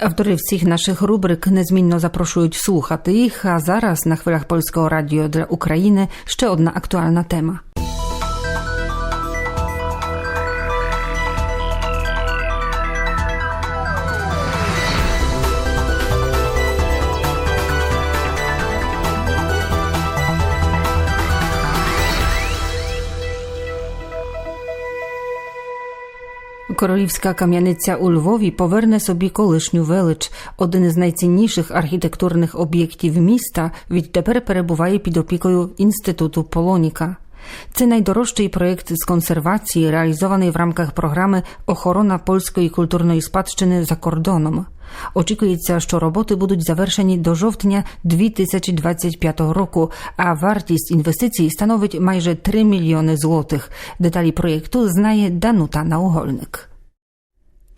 Автори всіх наших рубрик незмінно запрошують слухати їх. А зараз на хвилях польського радіо для України ще одна актуальна тема. Королівська кам'яниця у Львові поверне собі колишню велич. Один з найцінніших архітектурних об'єктів міста відтепер перебуває під опікою інституту Полоніка. Це найдорожчий проєкт з консервації, реалізований в рамках програми Охорона польської культурної спадщини за кордоном. Очікується, що роботи будуть завершені до жовтня 2025 року, а вартість інвестицій становить майже 3 мільйони злотих. Деталі проєкту знає Данута Наугольник.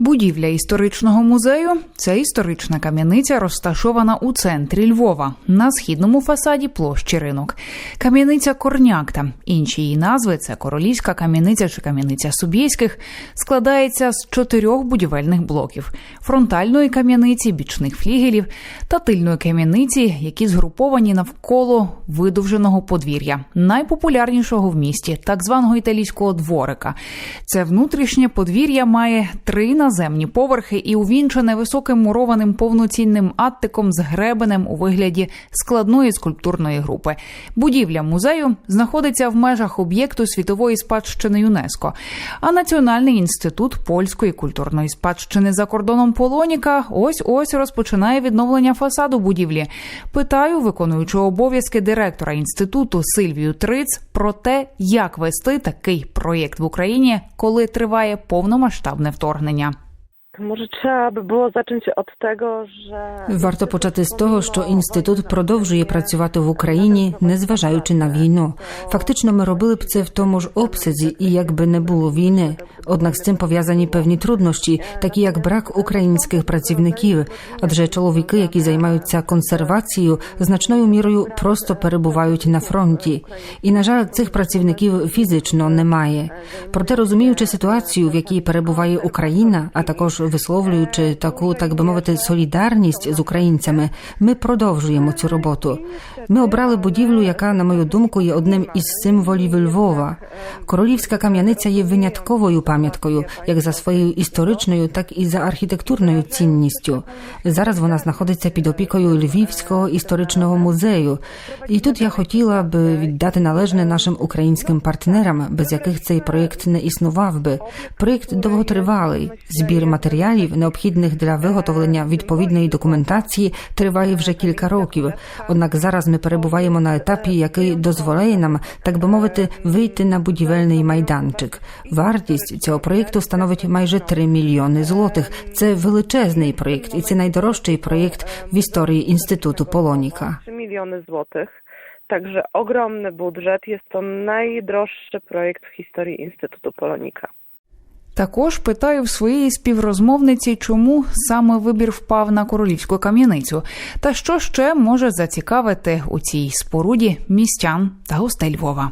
Будівля історичного музею це історична кам'яниця, розташована у центрі Львова на східному фасаді площі ринок. Кам'яниця Корнякта. Інші її назви це королівська кам'яниця чи кам'яниця Собєських, складається з чотирьох будівельних блоків: фронтальної кам'яниці, бічних флігелів та тильної кам'яниці, які згруповані навколо видовженого подвір'я, найпопулярнішого в місті, так званого італійського дворика. Це внутрішнє подвір'я має три наземні поверхи і увінчене високим мурованим повноцінним аттиком з гребенем у вигляді складної скульптурної групи. Будівля музею знаходиться в межах об'єкту світової спадщини ЮНЕСКО. А Національний інститут польської культурної спадщини за кордоном Полоніка ось ось розпочинає відновлення фасаду будівлі. Питаю виконуючого обов'язки директора інституту Сильвію Триц про те, як вести такий проєкт в Україні, коли триває повномасштабне вторгнення. Może trzeba by było zacząć od tego, że Варто почати з того, що інститут продовжує працювати в Україні, незважаючи на війну. Фактично, ми робили б це в тому ж обсязі, і якби не було війни. Однак з цим пов'язані певні труднощі, такі як брак українських працівників, адже чоловіки, які займаються консервацією, значною мірою просто перебувають на фронті. І на жаль, цих працівників фізично немає. Проте розуміючи ситуацію, в якій перебуває Україна, а також висловлюючи таку, так би мовити, солідарність з українцями, ми продовжуємо цю роботу. Ми обрали будівлю, яка, на мою думку, є одним із символів Львова. Королівська кам'яниця є винятковою пам'яткою, як за своєю історичною, так і за архітектурною цінністю. Зараз вона знаходиться під опікою Львівського історичного музею. І тут я хотіла би віддати належне нашим українським партнерам, без яких цей проєкт не існував би. Проєкт довготривалий. Збір матеріалів, необхідних для виготовлення відповідної документації, триває вже кілька років. Однак зараз ми перебуваємо на етапі, який дозволяє нам, так би мовити, вийти на будівельний майданчик. Вартість цього проєкту становить майже 3 мільйони злотих. Це величезний проєкт, і це найдорожчий проєкт в історії інституту Полоніка. 3 miliony złotych. Także ogromny budżet. Jest to najdroższy projekt w historii Instytutu Polonika. Також питаю в своєї співрозмовниці, чому саме вибір впав на королівську кам'яницю, та що ще може зацікавити у цій споруді містян та гостей Львова.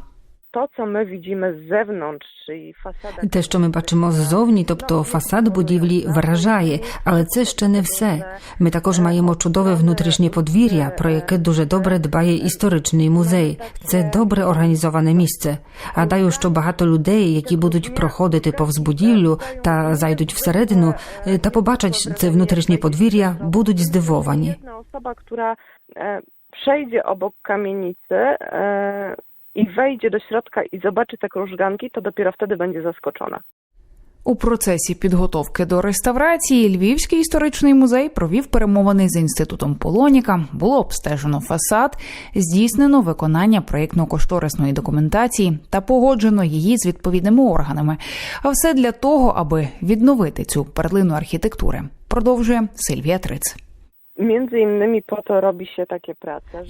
To, co my widzimy z zewnątrz, czyli fasada... Те, що ми бачимо ззовні, тобто фасад будівлі, вражає, але це ще не все. Ми також маємо чудове внутрішнє подвір'я, про яке дуже добре дбає історичний музей. Це добре організоване місце. Гадаю, що багато людей, які будуть проходити повз будівлю та зайдуть всередину е, та побачать це внутрішнє подвір'я, будуть здивовані. Jedna osoba, która e, przejdzie obok kamienicy e, i wejdzie do środka i zobaczy te krużganki, to dopiero wtedy będzie zaskoczona. У процесі підготовки до реставрації Львівський історичний музей провів перемовини з інститутом Полоніка. Було обстежено фасад, здійснено виконання проєктно-кошторисної документації та погоджено її з відповідними органами. А все для того, аби відновити цю перлину архітектури. Продовжує Сильвія Триц. Między innymi po to robi się takie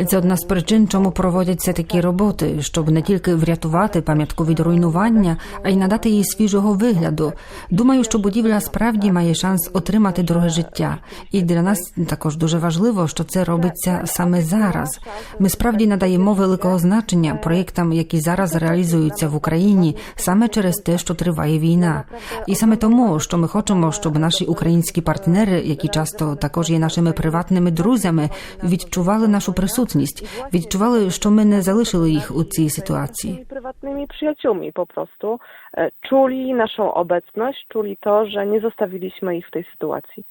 Це одна з причин, чому проводяться такі роботи, щоб не тільки врятувати пам'ятку від руйнування, а й надати їй свіжого вигляду. Думаю, що будівля справді має шанс отримати друге життя. І для нас також дуже важливо, що це робиться саме зараз. Ми справді надаємо великого значення проєктам, які зараз реалізуються в Україні, саме через те, що триває війна. І саме тому, що ми хочемо, щоб наші українські партнери, які часто також є нашими приватними друзями, відчували нашу присутність, відчували, що ми не залишили їх у цій ситуації. Prywatnymi przyjaciółmi po prostu e, czuli naszą obecność, czuli to, że nie zostawiliśmy ich w tej sytuacji.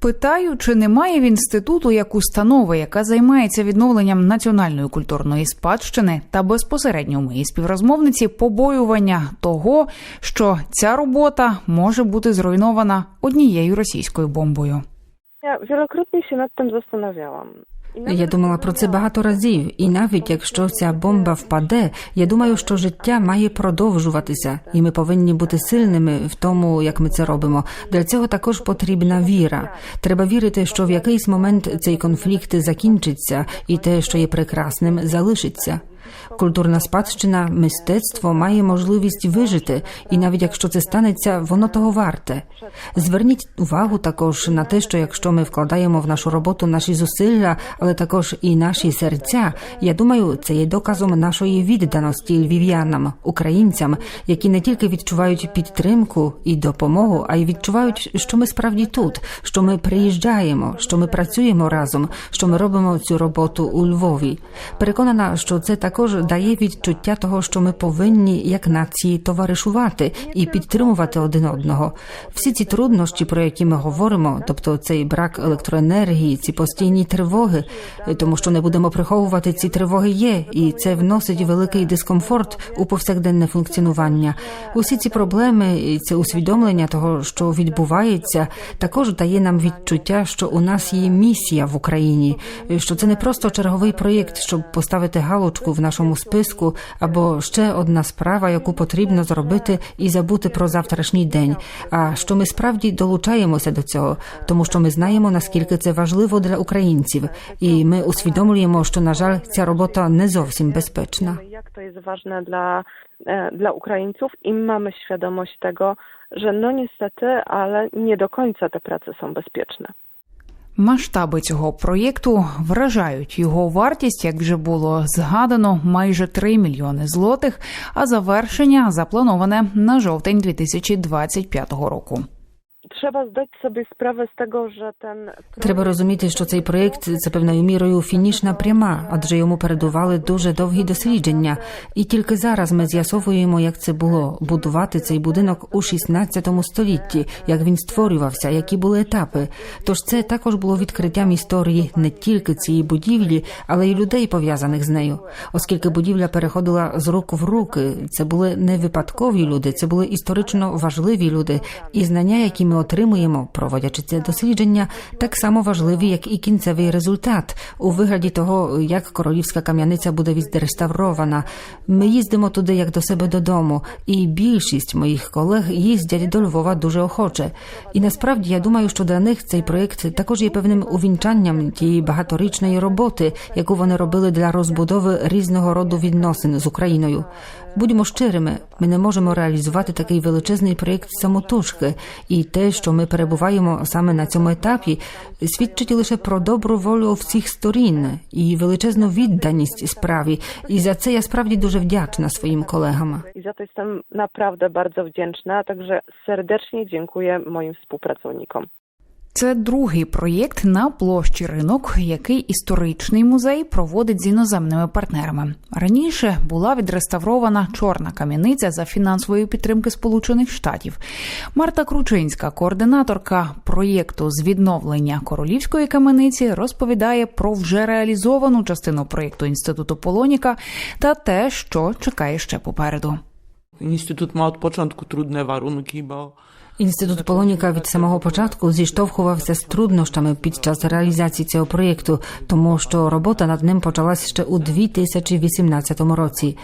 Питаю, чи немає в інституту як установи, яка займається відновленням національної культурної спадщини та безпосередньо у моїй співрозмовниці побоювання того, що ця робота може бути зруйнована однією російською бомбою. Ja wielokrotnie się nad tym zastanawiałam. Я думала про це багато разів, і навіть якщо ця бомба впаде, я думаю, що життя має продовжуватися, і ми повинні бути сильними в тому, як ми це робимо. Для цього також потрібна віра. Треба вірити, що в якийсь момент цей конфлікт закінчиться, і те, що є прекрасним, залишиться. Культурна спадщина, мистецтво має можливість вижити, і навіть якщо це станеться, воно того варте. Зверніть увагу також на те, що якщо ми вкладаємо в нашу роботу наші зусилля, але також і наші серця, я думаю, це є доказом нашої відданості львів'янам, українцям, які не тільки відчувають підтримку і допомогу, а й відчувають, що ми справді тут, що ми приїжджаємо, що ми працюємо разом, що ми робимо цю роботу у Львові. Переконана, що це також дає відчуття того, що ми повинні як нації товаришувати і підтримувати один одного. Всі ці труднощі, про які ми говоримо, тобто цей брак електроенергії, ці постійні тривоги, тому що не будемо приховувати, ці тривоги є, і це вносить великий дискомфорт у повсякденне функціонування. Усі ці проблеми і це усвідомлення того, що відбувається, також дає нам відчуття, що у нас є місія в Україні, що це не просто черговий проєкт, щоб поставити галочку в нашому списку, або ще одна справа, яку потрібно зробити і забути про завтрашній день. А що ми справді долучаємося до цього, тому що ми знаємо наскільки це важливо для українців, і ми усвідомлюємо, що на жаль, ця робота не зовсім безпечна. jak to jest ważne dla, e, dla Ukraińców i mamy świadomość tego, że no niestety, ale nie do końca te prace są bezpieczne. Масштаби цього проєкту вражають його вартість, як вже було згадано, майже 3 мільйони злотих, а завершення заплановане на жовтень 2025 року. Trzeba zdać sobie sprawę z tego, że ten Треба розуміти, що цей проєкт це певною мірою фінішна пряма, адже йому передували дуже довгі дослідження. І тільки зараз ми з'ясовуємо, як це було будувати цей будинок у 16 столітті, як він створювався, які були етапи. Тож це також було відкриттям історії не тільки цієї будівлі, але й людей пов'язаних з нею, оскільки будівля переходила з рук в руки. Це були не випадкові люди, це були історично важливі люди, і знання, які ми отримуємо, проводячи це дослідження, так само важливі, як і кінцевий результат у вигляді того, як королівська кам'яниця буде відреставрована. Ми їздимо туди як до себе додому, і більшість моїх колег їздять до Львова дуже охоче. І насправді я думаю, що для них цей проєкт також є певним увінчанням тієї багаторічної роботи, яку вони робили для розбудови різного роду відносин з Україною. Будьмо щирими, ми не можемо реалізувати такий величезний проєкт самотужки, і те, що ми перебуваємо саме на цьому етапі, свідчить лише про добру волю всіх сторін і величезну відданість справі. І за це я справді дуже вдячна своїм колегам. I za to jestem naprawdę bardzo wdzięczna, a także serdecznie dziękuję moim współpracownikom. Це другий проєкт на площі ринок, який історичний музей проводить з іноземними партнерами. Раніше була відреставрована чорна кам'яниця за фінансової підтримки Сполучених Штатів. Марта Кручинська, координаторка проєкту з відновлення королівської кам'яниці, розповідає про вже реалізовану частину проєкту інституту Полоніка та те, що чекає ще попереду. Instytut ma od początku trudne warunki, bo Інститут Полоніка від самого початку зіштовхувався з труднощами під час реалізації цього проєкту, тому що робота над ним почалась ще у 2018 році.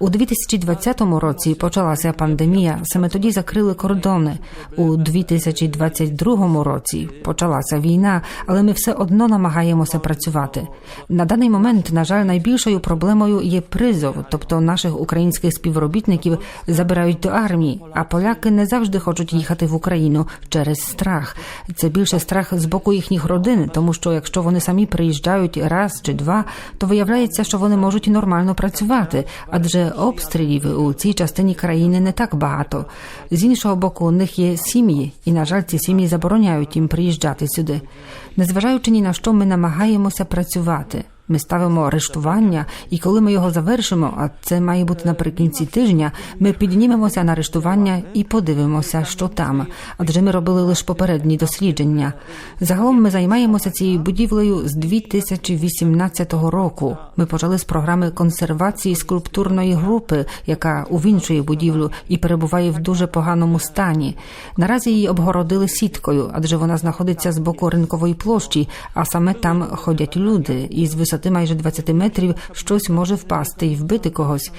У 2020 році почалася пандемія. Саме тоді закрили кордони. У 2022 році почалася війна, але ми все одно намагаємося працювати. На даний момент, на жаль, найбільшою проблемою є призов, тобто наших українських співробітників забирають до армії, а поляки не завжди хочуть їхати в Україну через страх. Це більше страх з боку їхніх родин, тому що якщо вони самі приїжджають раз чи два, то виявляється, що вони можуть нормально працювати, адже обстрілів у цій частині країни не так багато. З іншого боку, у них є сім'ї, і на жаль, ці сім'ї забороняють їм приїжджати сюди. Незважаючи ні на що, ми намагаємося працювати. Ми ставимо арештування, і коли ми його завершимо, а це має бути наприкінці тижня. Ми піднімемося на арештування і подивимося, що там. Адже ми робили лише попередні дослідження. Загалом ми займаємося цією будівлею з 2018 року. Ми почали з програми консервації скульптурної групи, яка увінчує будівлю і перебуває в дуже поганому стані. Наразі її обгородили сіткою, адже вона знаходиться з боку ринкової площі, а саме там ходять люди із висоти 20 майже 20 метрів щось може впасти і вбити когось.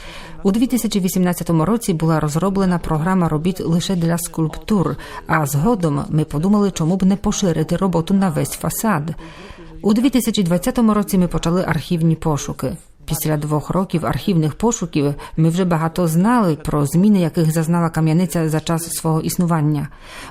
У 2018 році була розроблена програма робіт лише для скульптур. А згодом ми подумали, чому б не поширити роботу на весь фасад. У 2020 році ми почали архівні пошуки. Після двох років архівних пошуків ми вже багато знали про зміни, яких зазнала кам'яниця за час свого існування.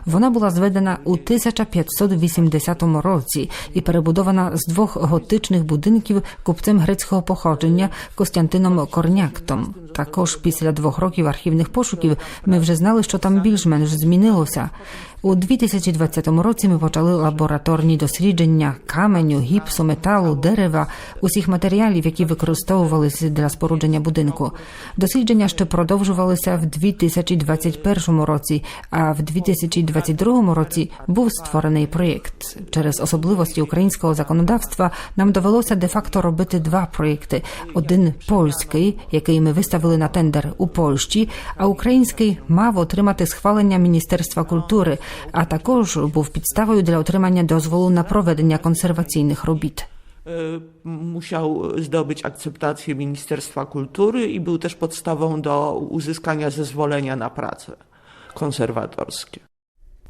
Вона була зведена у 1580 році і перебудована з двох готичних будинків купцем грецького походження Костянтином Корняктом. Також після двох років архівних пошуків ми вже знали, що там більш-менш змінилося. У 2020 році ми почали лабораторні дослідження каменю, гіпсу, металу, дерева, усіх матеріалів, які використовувалися для спорудження будинку. Дослідження ще продовжувалися в 2021 році, а в 2022 році був створений проєкт. Через особливості українського законодавства нам довелося де-факто робити два проєкти: один польський, який ми виставили на тендер у Польщі, а український мав отримати схвалення Міністерства культури а також був підставою для отримання дозволу на проведення консерваційних робіт. Y, Musiał zdobyć akceptację Ministerstwa Kultury i był też podstawą do uzyskania zezwolenia na prace konserwatorskie.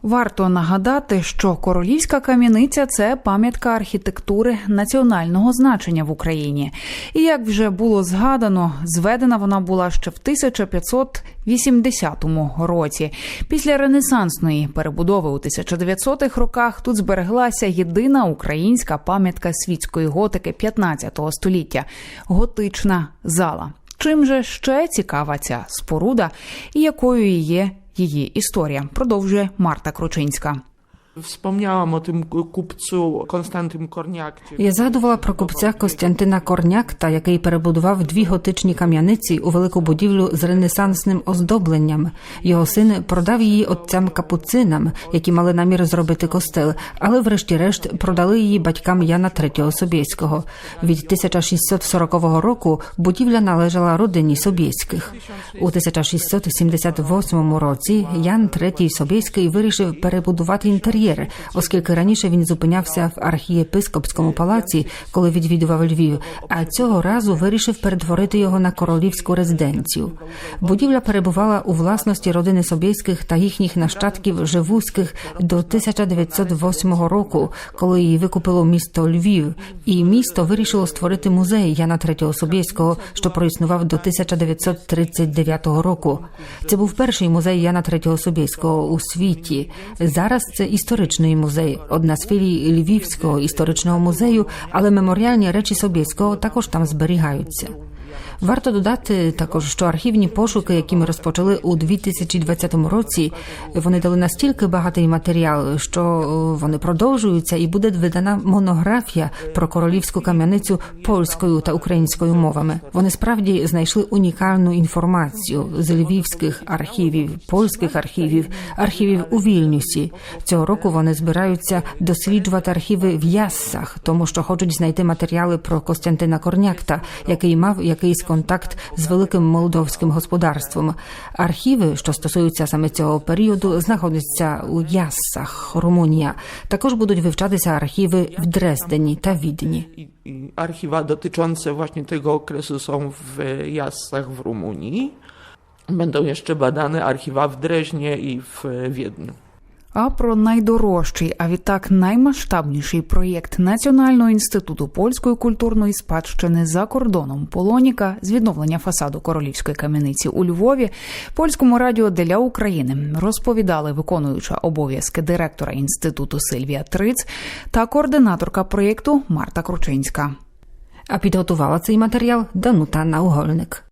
Варто нагадати, що королівська кам'яниця це пам'ятка архітектури національного значення в Україні. І як вже було згадано, зведена вона була ще в 1580 році. Після ренесансної перебудови у 1900-х роках тут збереглася єдина українська пам'ятка світської готики 15 століття готична зала. Чим же ще цікава ця споруда і якою є її історія? Продовжує Марта Кручинська. Wspomniałam o tym kupcu Konstantym Korniakcie. Я згадувала про купця Костянтина Корнякта, який перебудував дві готичні кам'яниці у велику будівлю з ренесансним оздобленням. Його син продав її отцям капуцинам, які мали намір зробити костел, але врешті-решт продали її батькам Яна III Собєського. Від 1640 року будівля належала родині Собєських. У 1678 році Ян III Собєський вирішив перебудувати інтер'єр, оскільки раніше він зупинявся в архієпископському палаці, коли відвідував Львів, а цього разу вирішив перетворити його на королівську резиденцію. Будівля перебувала у власності родини Собєських та їхніх нащадків Живузьких до 1908 року, коли її викупило місто Львів, і місто вирішило створити музей Яна III Собєського, що проіснував до 1939 року. Це був перший музей Яна III Собєського у світі. Зараз це історичний музей, одна з філій Львівського історичного музею, але меморіальні речі Собєського також там зберігаються. Варто додати також, що архівні пошуки, які ми розпочали у 2020 році, вони дали настільки багатий матеріал, що е, вони продовжуються, і буде видана монографія про королівську кам'яницю польською та українською мовами. Вони справді знайшли унікальну інформацію з львівських архівів, польських архівів, архівів у Вільнюсі. Цього року вони збираються досліджувати архіви в Яссах, тому що хочуть знайти матеріали про Костянтина Корнякта, який мав як якийсь контакт з великим молдовським господарством. Архіви, що стосуються саме цього періоду, знаходяться у Яссах, Румунія. Також будуть вивчатися архіви в Дрездені та Відні. I, I archiwa dotyczące właśnie tego okresu są w Jassach w Rumunii. Będą jeszcze badane archiwa w Dreźnie i w Wiedniu. А про найдорожчий, а відтак наймасштабніший проєкт Національного інституту польської культурної спадщини за кордоном Полоніка з відновлення фасаду королівської кам'яниці у Львові польському радіо для України розповідали виконуюча обов'язки директора інституту Сильвія Триц та координаторка проєкту Марта Кручинська. А підготувала цей матеріал Данута Наугольник.